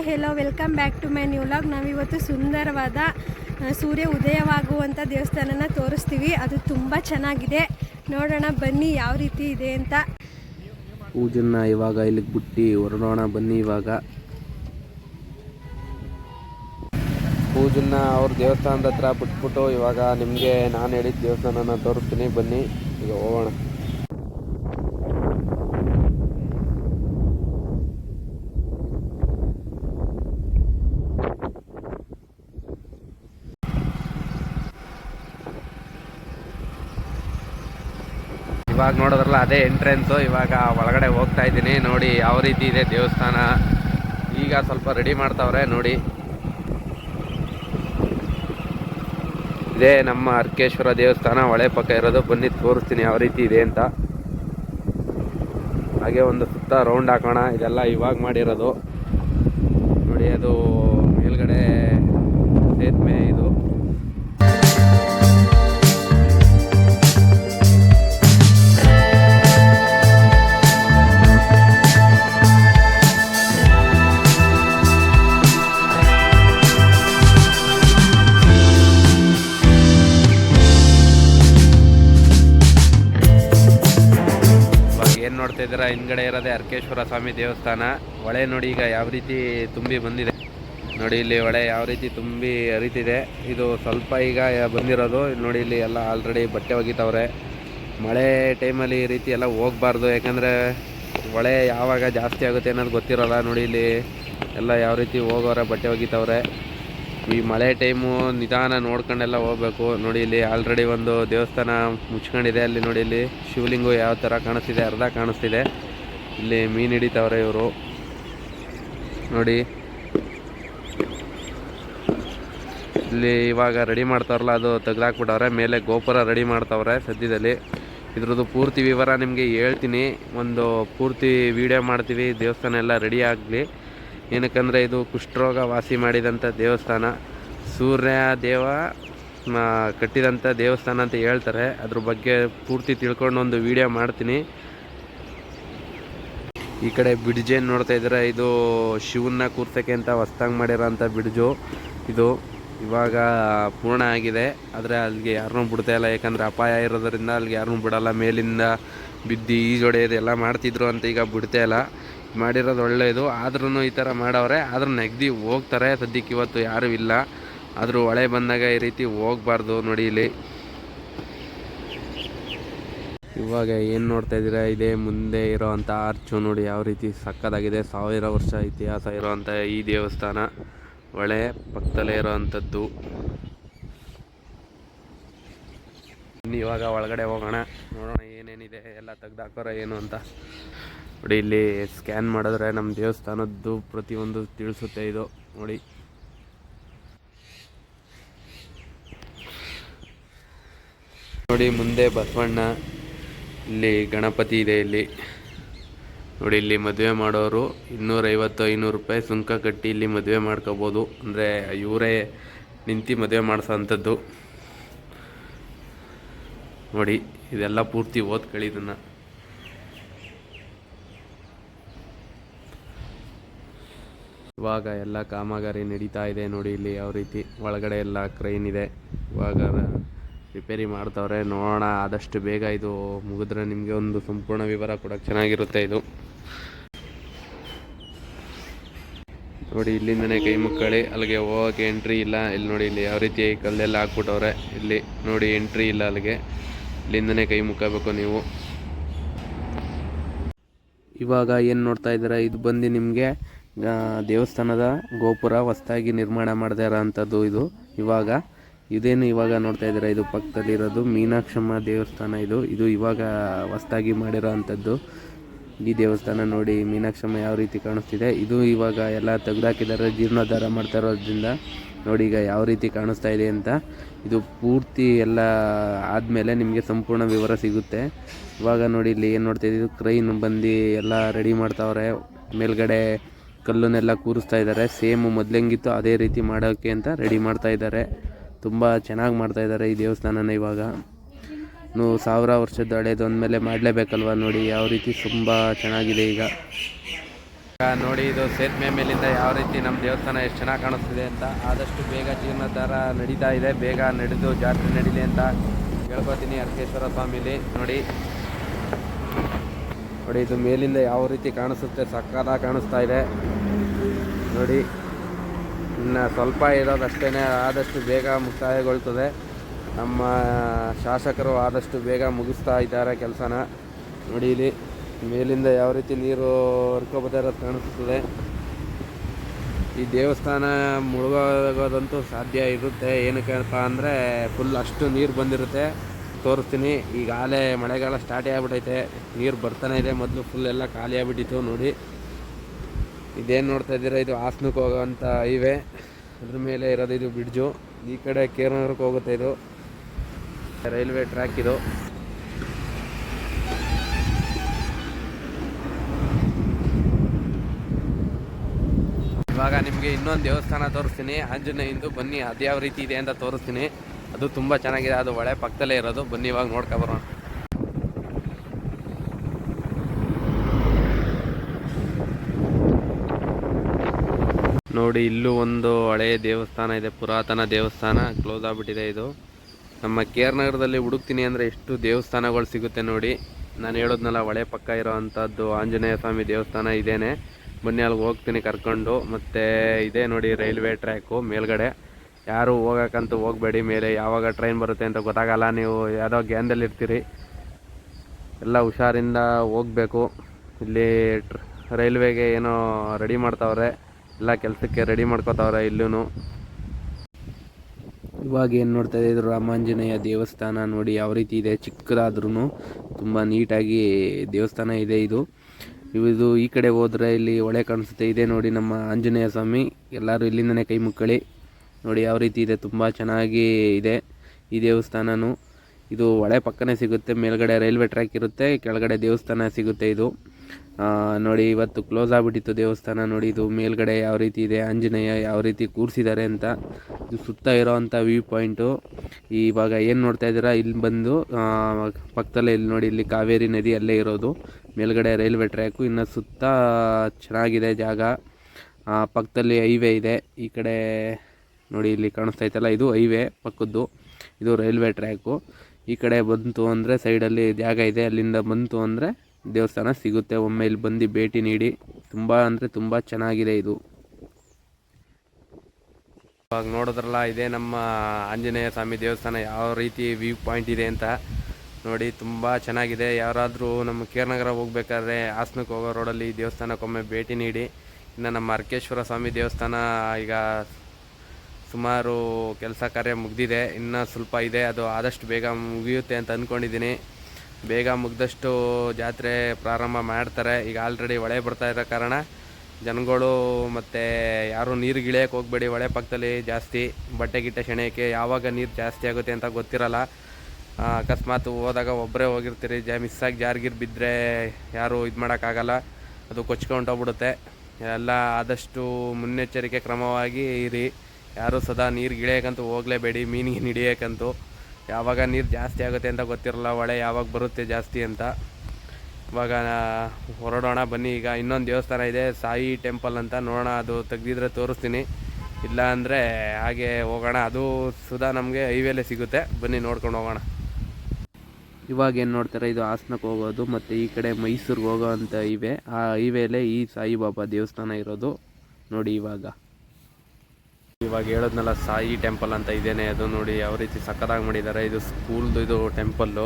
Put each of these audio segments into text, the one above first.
Hi hello welcome back to my new vlog ನಾವಿವತ್ತು ಸುಂದರವಾದ ಸೂರ್ಯ ಉದಯವಾಗುವಂಥ ದೇವಸ್ಥಾನನ ತೋರಿಸ್ತೀವಿ. ಅದು ತುಂಬ ಚೆನ್ನಾಗಿದೆ. ನೋಡೋಣ, ಬನ್ನಿ ಯಾವ ರೀತಿ ಇದೆ ಅಂತ. ಪೂಜನ್ನ ಇವಾಗ ಇಲ್ಲಿಗೆ ಬಿಟ್ಟು ಹೊರಡೋಣ, ಬನ್ನಿ ಇವಾಗ. ಪೂಜನ್ನ ಅವ್ರ ದೇವಸ್ಥಾನದ ಹತ್ರ ಬಿಟ್ಬಿಟ್ಟು ಇವಾಗ ನಿಮಗೆ ನಾನು ಹೇಳಿದ ದೇವಸ್ಥಾನನ ತೋರಿಸ್ತೀನಿ, ಬನ್ನಿ. ಈಗ ಹೋಗೋಣ. ಇವಾಗ ನೋಡಿದ್ರಲ್ಲ, ಅದೇ ಎಂಟ್ರೆನ್ಸು ಇವಾಗ ಒಳಗಡೆ ಹೋಗ್ತಾ ಇದ್ದೀನಿ. ನೋಡಿ, ಯಾವ ರೀತಿ ಇದೆ ದೇವಸ್ಥಾನ. ಈಗ ಸ್ವಲ್ಪ ರೆಡಿ ಮಾಡ್ತಾವ್ರೆ, ನೋಡಿ. ಇದೇ ನಮ್ಮ ಅರ್ಕೇಶ್ವರ ದೇವಸ್ಥಾನ ಹೊಳೆ ಪಕ್ಕ ಇರೋದು. ಬನ್ನಿ, ತೋರಿಸ್ತೀನಿ ಯಾವ ರೀತಿ ಇದೆ ಅಂತ. ಹಾಗೆ ಒಂದು ಸುತ್ತ ರೌಂಡ್ ಹಾಕೋಣ. ಇದೆಲ್ಲ ಇವಾಗ ಮಾಡಿರೋದು. ನೋಡಿ, ಅದು ಮೇಲ್ಗಡೆ ಸೇತುವೆ ಇದು. ಇದ್ದೀರಾ ಹಿಂದ್ಗಡೆ ಇರೋದೇ ಅರ್ಕೇಶ್ವರ ಸ್ವಾಮಿ ದೇವಸ್ಥಾನ. ಹೊಳೆ ನೋಡಿ ಈಗ ಯಾವ ರೀತಿ ತುಂಬಿ ಬಂದಿದೆ. ನೋಡಿ ಇಲ್ಲಿ ಹೊಳೆ ಯಾವ ರೀತಿ ತುಂಬಿ ಹರಿತಿದೆ. ಇದು ಸ್ವಲ್ಪ ಈಗ ಬಂದಿರೋದು. ನೋಡಿ ಇಲ್ಲಿ ಎಲ್ಲ ಆಲ್ರೆಡಿ ಬಟ್ಟೆ ಒಗಿತಾವ್ರೆ. ಮಳೆ ಟೈಮಲ್ಲಿ ಈ ರೀತಿ ಎಲ್ಲ ಹೋಗಬಾರ್ದು. ಯಾಕಂದರೆ ಹೊಳೆ ಯಾವಾಗ ಜಾಸ್ತಿ ಆಗುತ್ತೆ ಅನ್ನೋದು ಗೊತ್ತಿರೋಲ್ಲ. ನೋಡಿ ಇಲ್ಲಿ ಎಲ್ಲ ಯಾವ ರೀತಿ ಹೋಗೋರೆ, ಬಟ್ಟೆ ಒಗಿತಾವ್ರೆ. ಈ ಮಳೆ ಟೈಮು ನಿಧಾನ ನೋಡ್ಕೊಂಡೆಲ್ಲ ಹೋಗ್ಬೇಕು. ನೋಡಿ ಇಲ್ಲಿ ಆಲ್ರೆಡಿ ಒಂದು ದೇವಸ್ಥಾನ ಮುಚ್ಕೊಂಡಿದೆ ಅಲ್ಲಿ ನೋಡಿ ಇಲ್ಲಿ ಶಿವಲಿಂಗು ಯಾವ ಥರ ಕಾಣಿಸ್ತಿದೆ, ಅರ್ಧ ಕಾಣಿಸ್ತಿದೆ. ಇಲ್ಲಿ ಮೀನು ಹಿಡಿತಾವ್ರೆ ಇವರು. ನೋಡಿ. ಇಲ್ಲಿ ಇವಾಗ ರೆಡಿ ಮಾಡ್ತಾವ್ರಲ್ಲ ಅದು ತೆಗ್ದಾಕ್ಬಿಟ್ಟವ್ರೆ. ಮೇಲೆ ಗೋಪುರ ರೆಡಿ ಮಾಡ್ತಾವ್ರೆ ಸದ್ಯದಲ್ಲಿ. ಇದ್ರದ್ದು ಪೂರ್ತಿ ವಿವರ ನಿಮಗೆ ಹೇಳ್ತೀನಿ. ಒಂದು ಪೂರ್ತಿ ವಿಡಿಯೋ ಮಾಡ್ತೀವಿ, ದೇವಸ್ಥಾನ ಎಲ್ಲ ರೆಡಿ ಆಗಲಿ. ಏನಕ್ಕಂದರೆ ಇದು ಕುಷ್ಠರೋಗ ವಾಸಿ ಮಾಡಿದಂಥ ದೇವಸ್ಥಾನ. ಸೂರ್ಯ ದೇವ ಕಟ್ಟಿದಂಥ ದೇವಸ್ಥಾನ ಅಂತ ಹೇಳ್ತಾರೆ. ಅದ್ರ ಬಗ್ಗೆ ಪೂರ್ತಿ ತಿಳ್ಕೊಂಡು ಒಂದು ವಿಡಿಯೋ ಮಾಡ್ತೀನಿ. ಈ ಕಡೆ ಬ್ರಿಡ್ಜ್ ಏನು ನೋಡ್ತಾ ಇದ್ದಾರೆ? ಇದು ಶಿವನ್ನ ಕೂರ್ಸೋಕ್ಕೆ ಅಂತ ಹೊಸ್ದಾಗಿ ಮಾಡಿರೋಂಥ ಬಿಡ್ಜು ಇದು. ಇವಾಗ ಪೂರ್ಣ ಆಗಿದೆ. ಆದರೆ ಅಲ್ಲಿಗೆ ಯಾರನ್ನೂ ಬಿಡ್ತಾ ಇಲ್ಲ. ಯಾಕಂದರೆ ಅಪಾಯ ಇರೋದರಿಂದ ಅಲ್ಲಿಗೆ ಯಾರನ್ನೂ ಬಿಡಲ್ಲ. ಮೇಲಿಂದ ಬಿದ್ದು ಈಜೊಡೆಯೋದು ಎಲ್ಲ ಮಾಡ್ತಿದ್ರು ಅಂತ ಈಗ ಬಿಡ್ತಾ ಇಲ್ಲ. ಮಾಡಿರೋದು ಒಳ್ಳೆಯದು ಆದ್ರೂ ಈ ಥರ ಮಾಡವ್ರೆ. ಆದ್ರೂ ನೆಗ್ದಿ ಹೋಗ್ತಾರೆ. ಸದ್ಯಕ್ಕೆ ಇವತ್ತು ಯಾರೂ ಇಲ್ಲ. ಆದರೂ ಹೊಳೆ ಬಂದಾಗ ಈ ರೀತಿ ಹೋಗ್ಬಾರ್ದು ನೋಡಿ ಇಲ್ಲಿ. ಇವಾಗ ಏನು ನೋಡ್ತಾ ಇದ್ದೀರಾ? ಇದೇ ಮುಂದೆ ಇರೋವಂಥ ಆರ್ಚು ನೋಡಿ ಯಾವ ರೀತಿ ಸಕ್ಕದಾಗಿದೆ. ಸಾವಿರ ವರ್ಷ ಇತಿಹಾಸ ಇರೋವಂಥ ಈ ದೇವಸ್ಥಾನ. ಹೊಳೆ ಪಕ್ಕದಲ್ಲೇ ಇರೋವಂಥದ್ದು ಇವಾಗ ಒಳಗಡೆ ಹೋಗೋಣ. ನೋಡೋಣ ಏನೇನಿದೆ, ಎಲ್ಲ ತೆಗ್ದಾಕೋರ ಏನು ಅಂತ. ನೋಡಿ, ಇಲ್ಲಿ ಸ್ಕ್ಯಾನ್ ಮಾಡಿದ್ರೆ ನಮ್ಮ ದೇವಸ್ಥಾನದ್ದು ಪ್ರತಿಯೊಂದು ತಿಳಿಸುತ್ತೆ ಇದು, ನೋಡಿ. ನೋಡಿ, ಮುಂದೆ ಬಸವಣ್ಣ, ಇಲ್ಲಿ ಗಣಪತಿ ಇದೆ ಇಲ್ಲಿ. ನೋಡಿ, ಇಲ್ಲಿ ಮದುವೆ ಮಾಡೋರು ಇನ್ನೂರೈವತ್ತು ಐನೂರು ರೂಪಾಯಿ ಸುಂಕ ಕಟ್ಟಿ ಇಲ್ಲಿ ಮದುವೆ ಮಾಡ್ಕೋಬೋದು. ಅಂದರೆ, ಇವರೇ ನಿಂತು ಮದುವೆ ಮಾಡಿಸೋ ಅಂಥದ್ದು ನೋಡಿ, ಇದೆಲ್ಲ ಪೂರ್ತಿ ಓದ್ಕೊಳ್ಳಿ ಇದನ್ನು. ಇವಾಗ ಎಲ್ಲ ಕಾಮಗಾರಿ ನಡೀತಾ ಇದೆ ನೋಡಿ ಇಲ್ಲಿ ಯಾವ ರೀತಿ ಒಳಗಡೆ ಎಲ್ಲ ಕ್ರೈನ್ ಇದೆ. ಇವಾಗ ರಿಪೇರಿ ಮಾಡ್ತಾವ್ರೆ. ನೋಡೋಣ, ಆದಷ್ಟು ಬೇಗ ಇದು ಮುಗಿದ್ರೆ ನಿಮಗೆ ಒಂದು ಸಂಪೂರ್ಣ ವಿವರ ಕೊಡೋಕೆ ಚೆನ್ನಾಗಿರುತ್ತೆ ಇದು. ನೋಡಿ, ಇಲ್ಲಿಂದನೇ ಕೈ ಮುಕ್ಕಳಿ, ಅಲ್ಲಿಗೆ ಹೋಗೋಕೆ ಎಂಟ್ರಿ ಇಲ್ಲ. ಇಲ್ಲಿ ನೋಡಿ, ಇಲ್ಲಿ ಯಾವ ರೀತಿ ಕಲ್ಲೆಲ್ಲ ಹಾಕ್ಬಿಟ್ಟವ್ರೆ. ಇಲ್ಲಿ ನೋಡಿ ಎಂಟ್ರಿ ಇಲ್ಲ ಅಲ್ಲಿಗೆ. ಇಲ್ಲಿಂದನೇ ಕೈ ಮುಕ್ಕಬೇಕು ನೀವು. ಇವಾಗ ಏನು ನೋಡ್ತಾ ಇದ್ದೀರಾ? ಇದು ಬಂದು ನಿಮಗೆ ದೇವಸ್ಥಾನದ ಗೋಪುರ ಹೊಸ್ದಾಗಿ ನಿರ್ಮಾಣ ಮಾಡದೇ ಇರೋವಂಥದ್ದು ಇದು. ಇವಾಗ ಇದೇನು ಇವಾಗ ನೋಡ್ತಾ ಇದ್ದೀರಾ? ಇದು ಪಕ್ಕದಲ್ಲಿರೋದು ಮೀನಾಕ್ಷಮ್ಮ ದೇವಸ್ಥಾನ ಇದು. ಇದು ಇವಾಗ ಹೊಸ್ದಾಗಿ ಮಾಡಿರೋ ಅಂಥದ್ದು ಈ ದೇವಸ್ಥಾನ ನೋಡಿ ಮೀನಾಕ್ಷಮ್ಮ ಯಾವ ರೀತಿ ಕಾಣಿಸ್ತಿದೆ. ಇದು ಇವಾಗ ಎಲ್ಲ ತೆಗೆದಾಕಿದ್ದಾರೆ, ಜೀರ್ಣೋದ್ಧಾರ ಮಾಡ್ತಾ ಇರೋದ್ರಿಂದ ನೋಡಿ ಈಗ ಯಾವ ರೀತಿ ಕಾಣಿಸ್ತಾ ಇದೆ ಅಂತ. ಇದು ಪೂರ್ತಿ ಎಲ್ಲ ಆದಮೇಲೆ ನಿಮಗೆ ಸಂಪೂರ್ಣ ವಿವರ ಸಿಗುತ್ತೆ. ಇವಾಗ ನೋಡಿ ಇಲ್ಲಿ ಏನು ನೋಡ್ತಾ ಇದ್ದೀವಿ ಕ್ರೈನ್ ಬಂದು ಎಲ್ಲ ರೆಡಿ ಮಾಡ್ತಾವ್ರೆ. ಮೇಲ್ಗಡೆ ಕಲ್ಲನ್ನೆಲ್ಲ ಕೂರಿಸ್ತಾ ಇದ್ದಾರೆ. ಸೇಮ್ ಮೊದಲೆಂಗಿತ್ತು ಅದೇ ರೀತಿ ಮಾಡೋಕ್ಕೆ ಅಂತ ರೆಡಿ ಮಾಡ್ತಾ ಇದ್ದಾರೆ. ತುಂಬ ಚೆನ್ನಾಗಿ ಮಾಡ್ತಾ ಇದ್ದಾರೆ ಈ ದೇವಸ್ಥಾನನ ಇವಾಗ. ನೋ ಸಾವಿರ ವರ್ಷದ ಹಳೇದು ಅಂದಮೇಲೆ ಮಾಡಲೇಬೇಕಲ್ವ ನೋಡಿ ಯಾವ ರೀತಿ ತುಂಬ ಚೆನ್ನಾಗಿದೆ ಈಗ. ಈಗ ನೋಡಿ ಇದು ಸೇತುವೆ ಮೇಲಿಂದ ಯಾವ ರೀತಿ ನಮ್ಮ ದೇವಸ್ಥಾನ ಎಷ್ಟು ಚೆನ್ನಾಗಿ ಕಾಣಿಸ್ತಿದೆ ಅಂತ. ಆದಷ್ಟು ಬೇಗ ಜೀರ್ಣೋದ್ಧಾರ ನಡೀತಾ ಇದೆ. ಬೇಗ ನಡೆದು ಜಾತ್ರೆ ನಡೀಲಿ ಅಂತ ಹೇಳ್ಕೊತೀನಿ ಅರ್ಕೇಶ್ವರ ಸ್ವಾಮಿಲಿ. ನೋಡಿ ನೋಡಿ ಇದು ಮೇಲಿಂದ ಯಾವ ರೀತಿ ಕಾಣಿಸುತ್ತೆ ಸಕ್ಕದ ಕಾಣಿಸ್ತಾ ಇದೆ. ನೋಡಿ, ಇನ್ನು ಸ್ವಲ್ಪ ಇರೋದಷ್ಟೇ ಆದಷ್ಟು ಬೇಗ ಮುಕ್ತಾಯಗೊಳ್ತದೆ. ನಮ್ಮ ಶಾಸಕರು ಆದಷ್ಟು ಬೇಗ ಮುಗಿಸ್ತಾ ಇದ್ದಾರೆ ಕೆಲಸನ. ನೋಡಿ ಇಲ್ಲಿ, ಮೇಲಿಂದ ಯಾವ ರೀತಿ ನೀರು ಹರ್ಕೋಬೋದಾರ ಕಾಣಿಸ್ತದೆ ಈ ದೇವಸ್ಥಾನ ಮುಳುಗೋಗೋದಂತೂ ಸಾಧ್ಯ ಇರುತ್ತೆ. ಏನಕ್ಕೆ ಅಂದರೆ ಫುಲ್ ಅಷ್ಟು ನೀರು ಬಂದಿರುತ್ತೆ. ತೋರಿಸ್ತೀನಿ. ಈಗಾಗಲೇ ಮಳೆಗಾಲ ಸ್ಟಾರ್ಟ್ ಆಗಿಬಿಟ್ಟೈತೆ ನೀರು ಬರ್ತಾನೆ ಇದೆ. ಮೊದಲು ಫುಲ್ ಎಲ್ಲ ಖಾಲಿ ಆಗಿಬಿಟ್ಟಿತ್ತು ನೋಡಿ. ಇದೇನು ನೋಡ್ತಾ ಇದ್ದೀರಾ? ಇದು ಹಾಸನಕ್ಕೆ ಹೋಗೋವಂಥ ಹೈವೇ ಅದ್ರ ಮೇಲೆ ಇರೋದು ಇದು ಬ್ರಿಡ್ಜು ಈ ಕಡೆ ಕೇರನಗರಕ್ಕೆ ಹೋಗುತ್ತೆ ಇದು. ರೈಲ್ವೆ ಟ್ರ್ಯಾಕ್ ಇದು. ಇವಾಗ ನಿಮಗೆ ಇನ್ನೊಂದು ದೇವಸ್ಥಾನ ತೋರಿಸ್ತೀನಿ. ಆಂಜನೇಯಂದು ಬನ್ನಿ. ಅದು ಯಾವ ರೀತಿ ಇದೆ ಅಂತ ತೋರಿಸ್ತೀನಿ. ಅದು ತುಂಬ ಚೆನ್ನಾಗಿದೆ. ಅದು ಹೊಳೆ ಪಕ್ಕದಲ್ಲೇ ಇರೋದು. ಬನ್ನಿ, ಇವಾಗ ನೋಡ್ಕೊ ಬರೋಣ. ನೋಡಿ, ಇಲ್ಲೂ ಒಂದು ಹಳೆಯ ದೇವಸ್ಥಾನ ಇದೆ. ಪುರಾತನ ದೇವಸ್ಥಾನ. ಕ್ಲೋಸ್ ಆಗಿಬಿಟ್ಟಿದೆ ಇದು. ನಮ್ಮ ಕೇರ್ ನಗರದಲ್ಲಿ ಹುಡುಕ್ತೀನಿ ಅಂದರೆ ಎಷ್ಟು ದೇವಸ್ಥಾನಗಳು ಸಿಗುತ್ತೆ ನೋಡಿ. ನಾನು ಹೇಳೋದ್ನಲ್ಲ ಹೊಳೆ ಪಕ್ಕ ಇರೋ ಅಂಥದ್ದು ಆಂಜನೇಯ ಸ್ವಾಮಿ ದೇವಸ್ಥಾನ ಇದೇನೆ. ಬನ್ನಿ, ಅಲ್ಲಿಗೆ ಹೋಗ್ತೀನಿ ಕರ್ಕೊಂಡು. ಮತ್ತು ಇದೇ ನೋಡಿ ರೈಲ್ವೆ ಟ್ರ್ಯಾಕು ಮೇಲ್ಗಡೆ. ಯಾರು ಹೋಗೋಕ್ಕಂತೂ ಹೋಗಬೇಡಿ ಮೇಲೆ, ಯಾವಾಗ ಟ್ರೈನ್ ಬರುತ್ತೆ ಅಂತ ಗೊತ್ತಾಗಲ್ಲ, ನೀವು ಯಾವುದೋ ಗ್ಯಾನ್ದಲ್ಲಿ ಇರ್ತೀರಿ. ಎಲ್ಲ ಹುಷಾರಿಂದ ಹೋಗಬೇಕು. ಇಲ್ಲಿ ರೈಲ್ವೆಗೆ ಏನೋ ರೆಡಿ ಮಾಡ್ತಾವ್ರೆ, ಎಲ್ಲ ಕೆಲಸಕ್ಕೆ ರೆಡಿ ಮಾಡ್ಕೋತಾವ್ರೆ ಇಲ್ಲೂ ಇವಾಗ ಏನು ನೋಡ್ತಾ ಇದ್ರು ರಾಮಾಂಜನೇಯ ದೇವಸ್ಥಾನ ನೋಡಿ ಯಾವ ರೀತಿ ಇದೆ ಚಿಕ್ಕದಾದ್ರೂ ತುಂಬ ನೀಟಾಗಿ ದೇವಸ್ಥಾನ ಇದೆ ಇದು. ಇದು ಈ ಕಡೆ ಹೋದ್ರೆ ಇಲ್ಲಿ ಒಳೆ ಕಾಣಿಸುತ್ತೆ. ಇದೆ ನೋಡಿ ನಮ್ಮ ಆಂಜನೇಯ ಸ್ವಾಮಿ, ಎಲ್ಲರೂ ಇಲ್ಲಿಂದನೇ ಕೈ ಮುಕ್ಕಳಿ. ನೋಡಿ, ಯಾವ ರೀತಿ ಇದೆ, ತುಂಬ ಚೆನ್ನಾಗಿ ಇದೆ ಈ ದೇವಸ್ಥಾನನು. ಇದು ಹೊಳೆ ಪಕ್ಕನೇ ಸಿಗುತ್ತೆ, ಮೇಲ್ಗಡೆ ರೈಲ್ವೆ ಟ್ರ್ಯಾಕ್ ಇರುತ್ತೆ, ಕೆಳಗಡೆ ದೇವಸ್ಥಾನ ಸಿಗುತ್ತೆ ಇದು. ನೋಡಿ, ಇವತ್ತು ಕ್ಲೋಸ್ ಆಗಿಬಿಟ್ಟಿತ್ತು ದೇವಸ್ಥಾನ ನೋಡಿ, ಇದು ಮೇಲ್ಗಡೆ ಯಾವ ರೀತಿ ಇದೆ, ಆಂಜನೇಯ ಯಾವ ರೀತಿ ಕೂರಿಸಿದ್ದಾರೆ ಅಂತ. ಇದು ಸುತ್ತ ಇರೋವಂಥ ವ್ಯೂ ಪಾಯಿಂಟು. ಇವಾಗ ಏನು ನೋಡ್ತಾ ಇದ್ದೀರಾ, ಇಲ್ಲಿ ಬಂದು ಪಕ್ಕದಲ್ಲೇ ಇಲ್ಲಿ ನೋಡಿ, ಇಲ್ಲಿ ಕಾವೇರಿ ನದಿ ಅಲ್ಲೇ ಇರೋದು. ಮೇಲ್ಗಡೆ ರೈಲ್ವೆ ಟ್ರ್ಯಾಕು, ಇನ್ನು ಸುತ್ತ ಚೆನ್ನಾಗಿದೆ ಜಾಗ. ಪಕ್ಕದಲ್ಲಿ ಹೈವೇ ಇದೆ, ಈ ಕಡೆ ನೋಡಿ ಇಲ್ಲಿ ಕಾಣಿಸ್ತಾ ಐತಲ್ಲ, ಇದು ಹೈವೇ ಪಕ್ಕದ್ದು, ಇದು ರೈಲ್ವೆ ಟ್ರ್ಯಾಕು ಈ ಕಡೆ ಬಂತು ಅಂದರೆ ಸೈಡಲ್ಲಿ ಜಾಗ ಇದೆ, ಅಲ್ಲಿಂದ ಬಂತು ಅಂದರೆ ದೇವಸ್ಥಾನ ಸಿಗುತ್ತೆ. ಒಮ್ಮೆ ಇಲ್ಲಿ ಬಂದು ಭೇಟಿ ನೀಡಿ, ತುಂಬ ಅಂದರೆ ತುಂಬ ಚೆನ್ನಾಗಿದೆ ಇದು. ಇವಾಗ ನೋಡಿದ್ರಲ್ಲ, ಇದೇ ನಮ್ಮ ಆಂಜನೇಯ ಸ್ವಾಮಿ ದೇವಸ್ಥಾನ, ಯಾವ ರೀತಿ ವ್ಯೂ ಪಾಯಿಂಟ್ ಇದೆ ಅಂತ ನೋಡಿ, ತುಂಬ ಚೆನ್ನಾಗಿದೆ. ಯಾರಾದರೂ ನಮ್ಮ ಕೇರ್ನಗರ ಹೋಗ್ಬೇಕಾದ್ರೆ ಹಾಸನಕ್ಕೆ ಹೋಗೋ ರೋಡಲ್ಲಿ ದೇವಸ್ಥಾನಕ್ಕೊಮ್ಮೆ ಭೇಟಿ ನೀಡಿ. ಇನ್ನು ನಮ್ಮ ಅರ್ಕೇಶ್ವರ ಸ್ವಾಮಿ ದೇವಸ್ಥಾನ, ಈಗ ಸುಮಾರು ಕೆಲಸ ಕಾರ್ಯ ಮುಗಿದಿದೆ. ಇನ್ನೂ ಸ್ವಲ್ಪ ಇದೆ. ಅದು ಆದಷ್ಟು ಬೇಗ ಮುಗಿಯುತ್ತೆ ಅಂತ ಅಂದ್ಕೊಂಡಿದ್ದೀನಿ ಬೇಗ ಮುಗ್ದಷ್ಟು ಜಾತ್ರೆ ಪ್ರಾರಂಭ ಮಾಡ್ತಾರೆ. ಈಗ ಆಲ್ರೆಡಿ ಹೊಳೆ ಬರ್ತಾ ಇರೋ ಕಾರಣ ಜನಗಳು ಮತ್ತು ಯಾರು ನೀರು ಗಿಳಿಯಕ್ಕೆ ಹೋಗಬೇಡಿ. ಹೊಳೆ ಪಕ್ಕದಲ್ಲಿ ಜಾಸ್ತಿ ಬಟ್ಟೆ ಗಿಟ್ಟೆ ಸೆಳೆಯೋಕ್ಕೆ ಯಾವಾಗ ನೀರು ಜಾಸ್ತಿ ಆಗುತ್ತೆ ಅಂತ ಗೊತ್ತಿರಲ್ಲ. ಅಕಸ್ಮಾತ್ ಹೋದಾಗ ಒಬ್ಬರೇ ಹೋಗಿರ್ತೀರಿ. ಜಾ ಮಿಸ್ಸಾಗಿ ಜಾರ್ಗಿರ್ ಬಿದ್ದರೆ ಯಾರು ಇದು ಮಾಡೋಕ್ಕಾಗಲ್ಲ. ಅದು ಕೊಚ್ಕೊಂಡೋಗ್ಬಿಡುತ್ತೆ ಎಲ್ಲ ಆದಷ್ಟು ಮುನ್ನೆಚ್ಚರಿಕೆ ಕ್ರಮವಾಗಿ ಇರಿ. ಯಾರು ಸದಾ ನೀರು ಗಿಳಿಯೋಕ್ಕಂತೂ ಹೋಗಲೇಬೇಡಿ, ಮೀನಿಗೆ ಹಿಡಿಯೋಕ್ಕಂತೂ ಯಾವಾಗ ನೀರು ಜಾಸ್ತಿ ಆಗುತ್ತೆ ಅಂತ ಗೊತ್ತಿರಲ್ಲ, ಹೊಳೆ ಯಾವಾಗ ಬರುತ್ತೆ ಜಾಸ್ತಿ ಅಂತ. ಇವಾಗ ಹೊರಡೋಣ ಬನ್ನಿ, ಈಗ ಇನ್ನೊಂದು ದೇವಸ್ಥಾನ ಇದೆ, ಸಾಯಿ ಟೆಂಪಲ್ ಅಂತ ನೋಡೋಣ, ಅದು ತೆಗ್ದಿದ್ರೆ ತೋರಿಸ್ತೀನಿ. ಇಲ್ಲ ಅಂದರೆ ಹಾಗೆ ಹೋಗೋಣ, ಅದು ಸುಧಾ ನಮಗೆ ಹೈವೇಲೇ ಸಿಗುತ್ತೆ. ಬನ್ನಿ ನೋಡ್ಕೊಂಡು ಹೋಗೋಣ. ಇವಾಗ ಏನು ನೋಡ್ತಾರೆ, ಇದು ಹಾಸನಕ್ಕೆ ಹೋಗೋದು, ಮತ್ತು ಈ ಕಡೆ ಮೈಸೂರಿಗೆ ಹೋಗೋ ಅಂತ ಇವೆ. ಆ ಹೈವೇಲೇ ಈ ಸಾಯಿಬಾಬಾ ದೇವಸ್ಥಾನ ಇರೋದು. ನೋಡಿ ಇವಾಗ. ಇವಾಗ ಹೇಳೋದ್ನಲ್ಲ, ಸಾಯಿ ಟೆಂಪಲ್ ಅಂತ ಇದೇನೆ, ಅದು ನೋಡಿ ಯಾವ ರೀತಿ ಸಕ್ಕದಾಗಿ ಮಾಡಿದ್ದಾರೆ. ಇದು ಸ್ಕೂಲ್ದು, ಇದು ಟೆಂಪಲ್ಲು.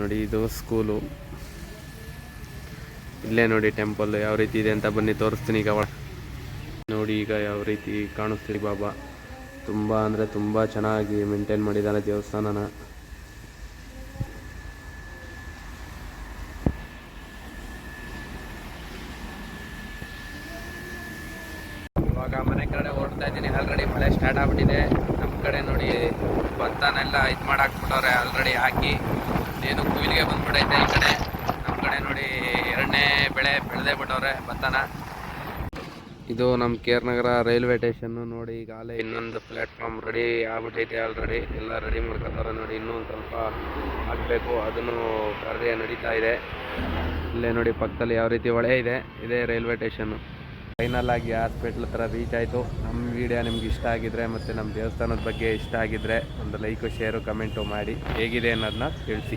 ನೋಡಿ, ಇದು ಸ್ಕೂಲು. ಇಲ್ಲೇ ನೋಡಿ ಟೆಂಪಲ್ ಯಾವ ರೀತಿ ಇದೆ ಅಂತ ಬನ್ನಿ, ತೋರಿಸ್ತೀನಿ ಈಗ ನೋಡಿ ಈಗ ಯಾವ ರೀತಿ ಕಾಣಿಸ್ತೀರಿ ಬಾಬಾ. ತುಂಬ ಅಂದರೆ ತುಂಬ ಚೆನ್ನಾಗಿ ಮೇಂಟೈನ್ ಮಾಡಿದ್ದಾರೆ ದೇವಸ್ಥಾನನ ಇವಾಗ ಮನೆ ಕಡೆ ಓಡ್ತಾ ಇದ್ದೀನಿ. ಆಲ್ರೆಡಿ ಮಳೆ ಸ್ಟಾರ್ಟ್ ಆಗ್ಬಿಟ್ಟಿದೆ. ನಮ್ಮ ಕಡೆ ನೋಡಿ ಭತ್ತನೆಲ್ಲ ಇದು ಮಾಡಾಕ್ಬಿಟ್ಟವ್ರೆ ಆಲ್ರೆಡಿ ಹಾಕಿ. ಏನು ಕುಯ್ಲಿಗೆ ಬಂದ್ಬಿಟ್ಟೈತೆ ಈ ಕಡೆ. ನಮ್ಮ ಕಡೆ ನೋಡಿ ಎರಡನೇ ಬೆಳೆ ಬೆಳೆದೇ ಬಿಟ್ಟವ್ರೆ ಭತ್ತನ ಇದು ನಮ್ಮ ಕೇರ್ನಗರ ರೈಲ್ವೆ ಸ್ಟೇಷನ್ನು ನೋಡಿ ಈಗಾಗಲೇ ಇನ್ನೊಂದು ಪ್ಲಾಟ್ಫಾರ್ಮ್ ರೆಡಿ ಆಗ್ಬಿಟ್ಟೈತೆ ಆಲ್ರೆಡಿ ಎಲ್ಲ ರೆಡಿ ಮಾಡ್ಕೊತಾರೆ ನೋಡಿ ಇನ್ನೂ ಸ್ವಲ್ಪ ಆಗಬೇಕು. ಅದನ್ನು ಕಾರ್ಯ ನಡೀತಾ ಇದೆ. ಇಲ್ಲೇ ನೋಡಿ ಪಕ್ಕದಲ್ಲಿ ಯಾವ ರೀತಿ ಹೊಳೆ ಇದೆ. ಇದೇ ರೈಲ್ವೆ ಸ್ಟೇಷನ್ನು ಫೈನಲ್ ಆಗಿ ಹಾಸ್ಪಿಟ್ಲ್ ಹತ್ರ ರೀಚ್ ಆಯಿತು. ನಮ್ಮ ವಿಡಿಯೋ ನಿಮ್ಗೆ ಇಷ್ಟ ಆಗಿದ್ರೆ ಮತ್ತು ನಮ್ಮ ದೇವಸ್ಥಾನದ ಬಗ್ಗೆ ಇಷ್ಟ ಆಗಿದ್ರೆ ಒಂದು ಲೈಕು ಶೇರು ಕಮೆಂಟು ಮಾಡಿ. ಹೇಗಿದೆ ಅನ್ನೋದನ್ನ ತಿಳಿಸಿ.